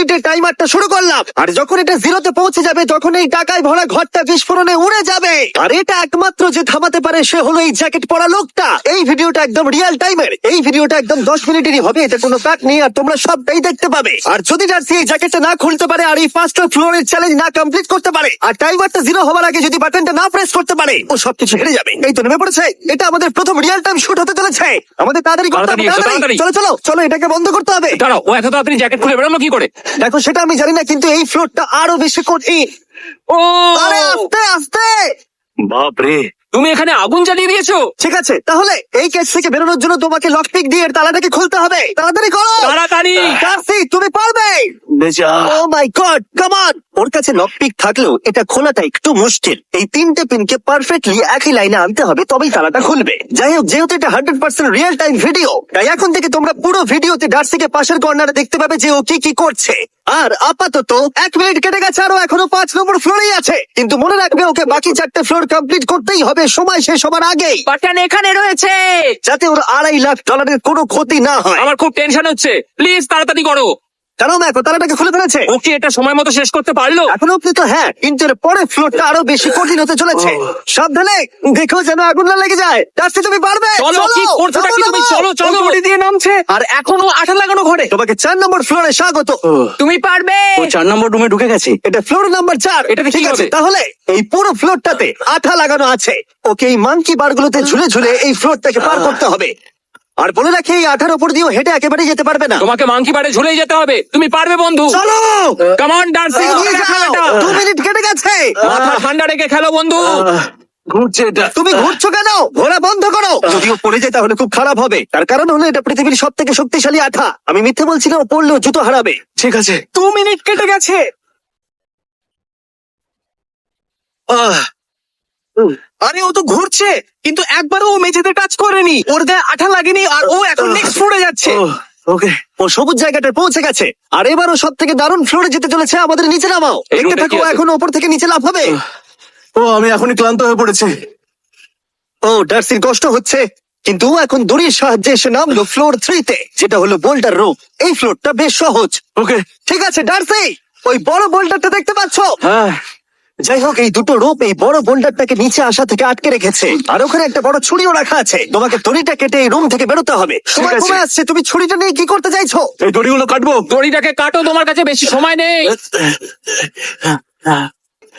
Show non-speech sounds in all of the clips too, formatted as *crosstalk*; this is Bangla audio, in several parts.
মিনিটের টাইমারটা শুরু করলাম। আর যখন এটা জিরোতে পৌঁছে যাবে তখন এই টাকায় ভরা ঘরটা বিস্ফোরণে উড়ে যাবে। আর এটা একমাত্র যে থামাতে পারে সে হলো এই জ্যাকেট পরা লোকটা। এই ভিডিওটা একদম রিয়েল টাইমের এই ভিডিওটা একদম দশ মিনিটেরই হবে এতে কোনো কাট নেই আর তোমরা সবটাই দেখতে পাবে। আর যদি জার্সি এই জ্যাকেটটা না খুলতে পারে আর এই ফার্স্ট ফ্লোরের চ্যালেঞ্জ না কমপ্লিট করতে পারে আর টাইমারটা জিরো হওয়ার আগে যদি বাটনটা না প্রেস করতে পারে ও সবকিছু হেরে যাবে। এই তো নেমে পড়েছে। এটা আমাদের প্রথম রিয়েল টাইম শুট হতে চলেছে। আমাদের তাড়াতাড়ি করতে হবে। তাড়াতাড়ি। চলো চলো চলো এটাকে বন্ধ করতে হবে। দাঁড়াও ও এত তাড়াতাড়ি জ্যাকেট খুলে বেরোলো কি করে? দেখো সেটা আমি জানি না কিন্তু এই ফ্লোরটা আরও বেশি কঠিন। ও! আরে আস্তে আস্তে! বাপরে! তুমি এখানে আগুন জ্বালিয়ে দিয়েছ? ঠিক আছে তাহলে এই কেস থেকে বেরোনোর জন্য তোমাকে লকপিক দিয়ে এর তালাটাকে খুলতে হবে। তাড়াতাড়ি করো! তাড়াতাড়ি! কার্সি তুমি পারবে! ও মাই গড কাম অন ওর কাছে লকপিক থাকলেও এটা খোলাটা একটু মুশকিল। এই তিনটে পিনকে পারফেক্টলি একই লাইনে আনতে হবে তবেই তালাটা খুলবে। যাই হোক যেহেতু এটা hundred percent real time video তাই এখন থেকে তোমরা পুরো ভিডিওতে ডার্সিকে পাশের কর্নারে দেখতে পাবে যে ও কি কি করছে। আর আপাতত এক মিনিট কেটে গেছে আরও এখনও পাঁচ নম্বর ফ্লোরেই আছে। কিন্তু মনে রাখবে ওকে বাকি চারটে ফ্লোর কমপ্লিট করতেই হবে সময় শেষ হবার আগেই। বাটন এখানে রয়েছে। যাতে ওর আড়াই লাখ ডলারের কোনো ক্ষতি না হয়। আমার খুব টেনশন হচ্ছে। প্লিজ তাড়াতাড়ি করো। কারণ দেখো তালাটাকে খুলে ফেলেছে? ও কি এটা সময় মতো শেষ করতে পারল? এখনও অব্দি তো হ্যাঁ কিন্তু এর পরের ফ্লোরটা আরও বেশি কঠিন হতে চলেছে। সাবধানে দেখো যেন আগুন না লেগে যায়। ডাস্টি তুমি পারবে? চলো কি করছ তুমি? চলো চলো। দিয়ে নামছে। আর এখনও আঠা লাগানো ঘরে। তোমাকে চার নম্বর ফ্লোরে স্বাগত। তুমি পারবে। ও চার নম্বর রুমে ঢুকে গেছে। এটা ফ্লোর নাম্বার চার। এটাতে কি ঠিক আছে তাহলে এই পুরো ফ্লোরটাতে আঠা লাগানো আছে। ওকে এই মাঙ্কি বারগুলোতে ঝুলে ঝুলে এই ফ্লোরটাকে পার করতে হবে। আর বলে রাখি এই আঠার উপর দিয়েও হেঁটে একেবারে যেতে পারবে না। তোমাকে মাংকি বারে ঝুলেই যেতে হবে। তুমি পারবে বন্ধু। চলো! Come on dancing. দু মিনিট কেটে গেছে। মাথা ঠান্ডা রেখে খেলো বন্ধু। ঘুরছে এটা। তুমি ঘুরছো কেন? ঘোরা বন্ধ করো। যদিও পড়ে যায় তাহলে খুব খারাপ হবে। তার কারণ হলো এটা পৃথিবীর সব থেকে শক্তিশালী আঠা। আমি মিথ্যে বলছি না ও পড়লেও জুতো হারাবে। ঠিক আছে। দু মিনিট কেটে গেছে। আহ, আরে ও তো ঘুরছে কিন্তু একবারও ও মেঝেতে টাচ করেনি। ওর গায়ে আঠা লাগেনি আর ও এখন নেক্সট ফ্লোরে যাচ্ছে। ওকে ও সবুজ জায়গাটায় পৌঁছে গেছে। আর এবারও সব থেকে দারুণ ফ্লোরে যেতে চলেছে আমাদের নিচে নামাও। দেখতে থাকো এখন ওপর থেকে নিচে লাভ হবে। ও আমি এখনই ক্লান্ত হয়ে পড়েছে। ও ডার্সির কষ্ট হচ্ছে কিন্তু ও এখন দড়ির সাহায্যে এসে নামলো ফ্লোর থ্রিতে যেটা হলো বোল্টার রোপ এই ফ্লোরটা বেশ সহজ। ওকে। ঠিক আছে ডার্সি ওই বড় বোল্ডারটা দেখতে পাচ্ছো? হ্যাঁ। যাই হোক এই দুটো রূপ এই বড় বোল্ডারটাকে নিচে আসা থেকে আটকে রেখেছে। আর ওখানে একটা বড় ছুরিও রাখা আছে। তোমাকে দড়িটা কেটে এই রুম থেকে বেরোতে হবে। তোমার আছে। কমে আসছে তুমি ছুরিটা নিয়ে কি করতে চাইছো? এই দড়িগুলো কাটবো। দড়িটাকে কাটো তোমার কাছে বেশি সময় নেই।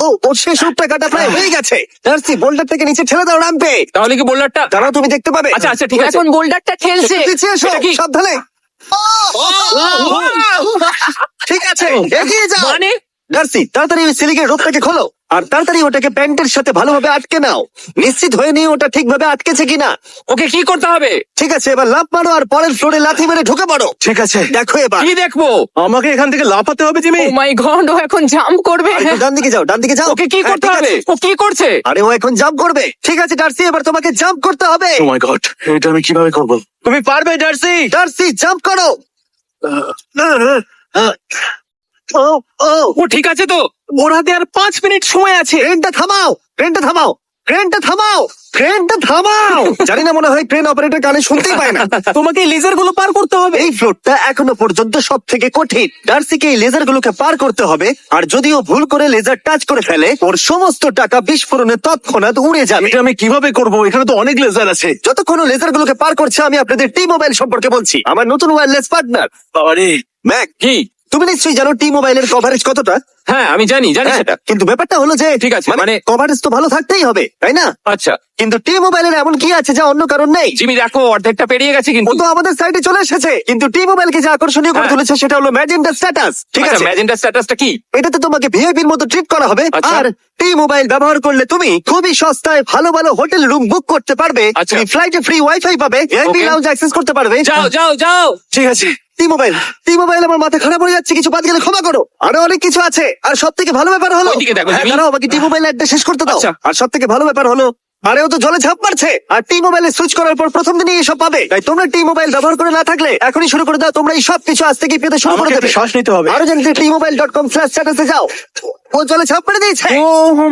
ও ওর শেষ রূপটা কাটা প্রায় হয়ে গেছে ডার্সি বোল্ডার থেকে নিচে ঠেলে দাও রাম্পে তাহলে কি বোল্ডারটা দাঁড়াও তুমি দেখতে পাবে আচ্ছা আচ্ছা ঠিক আছে এখন বোল্ডারটা খেলছে নিচে এসো সাবধানে ঠিক আছে এগিয়ে যাও মানে ডার্সি তাড়াতাড়ি ওই সিলিকের রোপটাকে খোলো আর তাড়াতাড়ি ওটাকে প্যান্টের সাথে ভালোভাবে আটকে নাও। নিশ্চিত হয়ে নিয়ে ওটা ঠিকভাবে আটকেছে কিনা। ওকে কি করতে হবে? ঠিক আছে এবার লাফ মারো আর পরের ফ্লোরে লাথি মেরে ঢুকে পড়ো। ঠিক আছে। দেখো এবার। কি দেখব? আমাকে এখান থেকে লাফাতে হবে জিমি? ও মাই গড ও এখন জাম্প করবে। আর ডান দিকে যাও ডান দিকে যাও। ওকে কি হ্যাঁ, করতে ঠিক হবে? আছে। ও কি করছে? আরে ও এখন জাম্প করবে। ঠিক আছে ডার্সি এবার তোমাকে জাম্প করতে হবে। ও মাই গড এটা আমি কীভাবে করব? তুমি পারবে জার্সি ডার্সি জাম্প করো। ও ও। ও ঠিক আছে তো। ওর হাতে আর পাঁচ মিনিট সময় আছে। ট্রেনটা থামাও ট্রেনটা থামাও ট্রেনটা থামাও ট্রেনটা থামাও। *laughs* জানি না মনে হয় ট্রেন অপারেটর কানে শুনতেই পায় না। *laughs* তোমাকে লেজারগুলো পার করতে হবে। এই ফ্লোরটা এখনও পর্যন্ত সব থেকে কঠিন। ডার্সিকে এই লেজার গুলোকে পার করতে হবে আর যদিও ভুল করে লেজার টাচ করে ফেলে ওর সমস্ত টাকা বিস্ফোরণে তৎক্ষণাৎ উড়ে যাবে। এটা আমি কীভাবে করব? এখানে তো অনেক লেজার আছে। যতক্ষণ লেজার গুলোকে পার করছে আমি আপনাদের টি মোবাইল সম্পর্কে বলছি। আমার নতুন ওয়্যারলেস পার্টনার আরে ম্যাক কি? তুমি নিশ্চয়ই জানো টি মোবাইলের কভারেজ কতটা? হ্যাঁ আমি জানি জানি হ্যাঁ, সেটা। কিন্তু ব্যাপারটা হলো যে ঠিক আছে, মানে মানে- কভারেজ তো ভালো থাকতেই হবে তাই না? আচ্ছা। কিন্তু টি মোবাইলের এমন কি আছে যা অন্য কারণ নেই? জিমি দেখো অর্ধেকটা পেরিয়ে গেছে ও কিন্তু তো আমাদের সাইডে চলে এসেছে কিন্তু টি মোবাইলকে যে আকর্ষণীয় করে হ্যাঁ। তুলেছে সেটা হলো ম্যাজেন্টা স্ট্যাটাস ঠিক আছে? ম্যাজেন্ডার স্ট্যাটাসটা কি? এটাতে তোমাকে ভিআইপির মতো ট্রিট করা হবে। আচ্ছা। আর টি মোবাইল ব্যবহার করলে তুমি খুবই সস্তায় ভালো ভালো হোটেল রুম বুক করতে পারবে। আচ্ছা। তুমি ফ্লাইটে ফ্রি ওয়াইফাই পাবে ভিআইপি লাউঞ্জ অ্যাক্সেস করতে পারবে। যাও যাও যাও। ঠিক আছে। টি মোবাইল টি মোবাইল আমার মাথা খারাপ হয়ে যাচ্ছে কিছু বাদ গেলে ক্ষমা করো। আরও অনেক কিছু আছে। আর সব থেকে ভালো ব্যাপার হলো ওইদিকে দেখো, হ্যাঁ, জিমি। দাঁড়াও আমাকে টি মোবাইল অ্যাডটা শেষ করতে দাও। আচ্ছা। আর সব থেকে ভালো ব্যাপার হলো আরে ও তো জলে ঝাঁপ মারছে। আর টি মোবাইলে সুইচ করার পর প্রথম দিনই এসব পাবে। তাই তোমরা টি মোবাইল ব্যবহার করে না থাকলে এখনই শুরু করে দাও তোমরা এই সব কিছু আজ থেকে পেতে শুরু করে আমাকে দেবে। একটু শ্বাস নিতে হবে। আরও জানতে T mobile dot com slash স্ট্যাটাসে যাও। ও জলে ঝাঁপ মেরে দিয়েছে। ও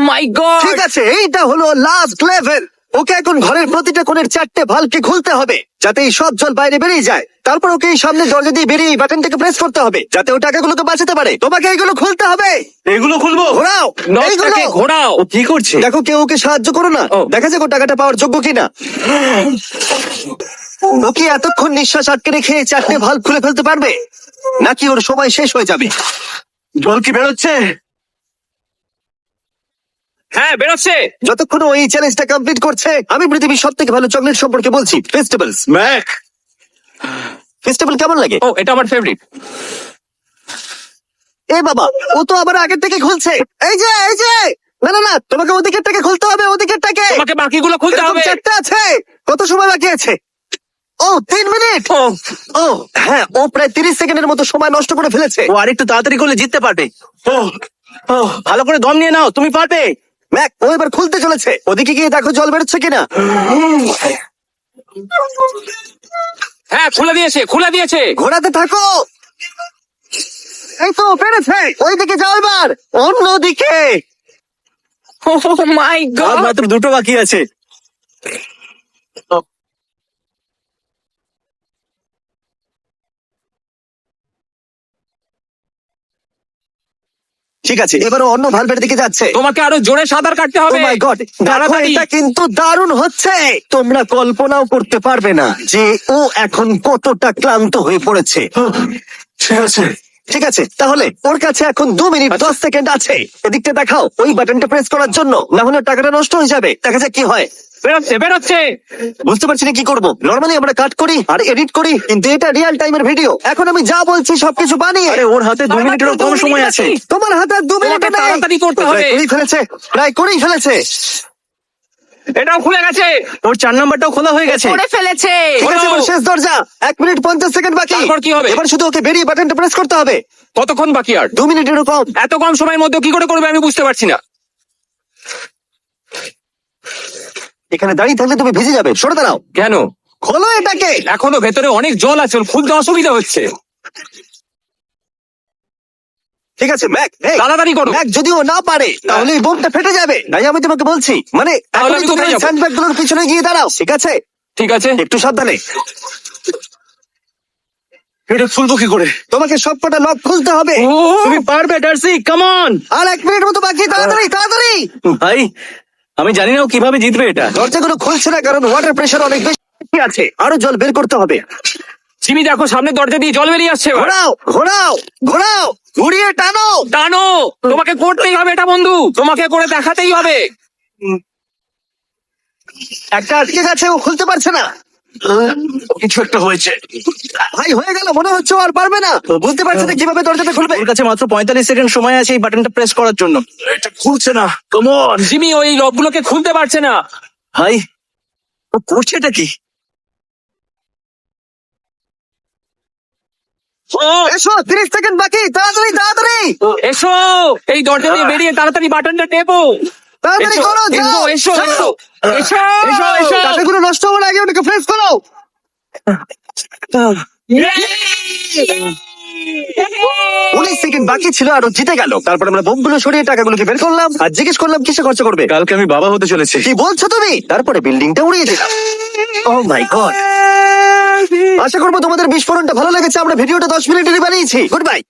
মাই গড ঠিক আছে এইটা হলো লাস্ট লেভেল ওকে এখন ঘরের প্রতিটা কোণের চারটে ভালকে খুলতে হবে যাতে এই সব জল বাইরে বেরিয়ে যায়। তারপর ওকে এই সামনে দরজা দিয়ে বেরিয়ে এই বাটনটাকে প্রেস করতে হবে যাতে ও টাকাগুলোকে বাঁচাতে পারে। তোমাকে এইগুলো খুলতে হবে! এগুলো খুলবো? ঘোরাও! এইগুলো নটটাকে ঘোরাও! ও কি করছে? দেখো কেউ ওকে সাহায্য করো না। ও। দেখা যাক ও টাকাটা পাওয়ার যোগ্য কিনা। ও কি এতক্ষণ নিঃশ্বাস আটকে রেখে এই চারটে ভালো খুলে ফেলতে পারবে? নাকি ওর সময় শেষ হয়ে যাবে? জল কি বেরোচ্ছে? হ্যাঁ বেরোচ্ছে। যতক্ষণ ওই চ্যালেঞ্জটা কমপ্লিট করছে আমি পৃথিবীর সব থেকে ভালো চকলেট সম্পর্কে বলছি ফেস্টিভ্যালস ম্যাক। ফেস্টিভ্যাল কেমন লাগে? ও এটা আমার ফেভারিট এ বাবা ও তো আবার আগের থেকে খুলছে। এই যে এই যে! না না না তোমাকে ওদিকের থেকে খুলতে হবে ওদিকের থেকে। তোমাকে বাকিগুলো খুলতে এরকম হবে। চারটে আছে। কত সময় বাকি আছে? ও তিন মিনিট! ও। ও হ্যাঁ ও প্রায় তিরিশ সেকেন্ডের মতো সময় নষ্ট করে ফেলেছে। ও আরেকটু তাড়াতাড়ি করলে জিততে পারবে। ও ও ভালো করে দম নিয়ে নাও তুমি পারবে। ম্যাক ও এবার খুলতে চলেছে। ওদিকে গিয়ে দেখো জল বেরোচ্ছে কিনা। হ্যাঁ খুলে দিয়েছে খুলে দিয়েছে। ঘোরাতে থাকো। এই তো পেরেছে। ওইদিকে যাও এবার অন্যদিকে। ও মাই গড মাত্র দুটো বাকি আছে। ঠিক আছে। এবার ও অন্য ভালভের দিকে যাচ্ছে। তোমাকে আরও জোরে সাঁতার কাটতে ও হবে মাই গড দেখো তাড়াতাড়ি। এটা কিন্তু দারুণ হচ্ছে। তোমরা কল্পনাও করতে পারবে না যে ও এখন কতটা ক্লান্ত হয়ে পড়েছে। ঠিক আছে। ঠিক আছে তাহলে ওর কাছে এখন দু মিনিট দশ সেকেন্ড আছে। এদিকটা দেখাও ওই বাটনটা প্রেস করার জন্য না হলে টাকাটা নষ্ট হয়ে যাবে। দেখা যাক কি হয়। বেরোচ্ছে বেরোচ্ছে। বুঝতে পারছি না কি করব। নর্মালি আমরা কাট করি আর এডিট করি কিন্তু এটা রিয়েল টাইমের ভিডিও এখন আমি যা বলছি সবকিছু বানিয়ে আরে ওর হাতে দু আর মিনিটেরও মাত্র কম সময় আছে। তোমার হাতে আর দু মিনিট তোমাকে তাড়াতাড়ি করতে হবে। করেই ফেলেছে প্রায় করেই ফেলেছে। এটাও খুলে গেছে। ওর চার নাম্বারটাও খোলা হয়ে গেছে। করে ফেলেছে। ঠিক আছে এবার শেষ দরজা। এক মিনিট পঞ্চাশ সেকেন্ড বাকি। তারপর কি হবে? এবার শুধু ওকে বেরিয়ে বাটনটা প্রেস করতে হবে। কতক্ষণ বাকি আর? দু মিনিটেরও কম। এত কম সময়ের মধ্যে কি করে করবে আমি বুঝতে পারছি না। এখানে দাঁড়িয়ে থাকলে তুমি ভিজে যাবে। সরে দাঁড়াও। কেন? খোলো এটাকে। এখনও ভেতরে অনেক জল আছে। খুলতে অসুবিধা হচ্ছে। ঠিক আছে ম্যাক এই, তাড়াতাড়ি করো। ম্যাক যদি ও না পারে তাহলে এই বোমটা ফেটে যাবে। তাই আমি তোমাকে বলছি মানে তাহলে এখনই তুমি কোথায় যাব? স্যান্ডব্যাগগুলোর পিছনে গিয়ে দাঁড়াও ঠিক আছে? ঠিক আছে। একটু সাবধানে। এটা খুলবো কি করে? তোমাকে সবকটা লক খুলতে হবে। ও। তুমি পারবে ডার্সি কামন আর এক মিনিট মতো বাকি তাড়াতাড়ি তাড়াতাড়ি! ভাই আমি জানি না ও কীভাবে জিতবে এটা। দরজাগুলো খুলছে না কারণ ওয়াটার প্রেশার অনেক বেশি আছে। আরও জল বের করতে হবে। চিমি দেখো সামনে দরজা দিয়ে জল বেরিয়ে আসছে। ঘোরাও ঘোরাও ঘোরাও ঘুরিয়ে টানো। টানো! তোমাকে করতেই হবে এটা বন্ধু। তোমাকে করে দেখাতেই হবে। একটা আটকে গেছে ও খুলতে পারছে না। কিছু একটা হয়েছে। ভাই হয়ে গেল মনে হচ্ছে আর পারবে না। বুঝতে পারছে না কীভাবে দরজাটা খুলবে। ওর কাছে মাত্র পঁয়তাল্লিশ সেকেন্ড সময় আছে এই বাটনটা প্রেস করার জন্য। এটা খুলছে না। কমন জিমি ওই লকগুলোকে খুলতে পারছে না। ভাই ও করছে এটা কি? এসো তিরিশ সেকেন্ড বাকি তাড়াতাড়ি তাড়াতাড়ি। এসো এই দরজা দিয়ে বেরিয়ে তাড়াতাড়ি বাটনটা টেপো। তাড়াতাড়ি নষ্ট ফ্রেশ উনিশ সেকেন্ড বাকি ছিল জিতে গেল। বের করলাম আর জিজ্ঞেস করলাম কিসে খরচা করবে? কালকে আমি বাবা হতে চলেছি। বলছো তুমি? তারপরে বিল্ডিংটা উড়িয়ে দিলাম। oh আশা করব তোমাদের বিস্ফোরণটা ভালো লেগেছে। আমরা ভিডিওটা দশ মিনিটের বানিয়েছি। Good bye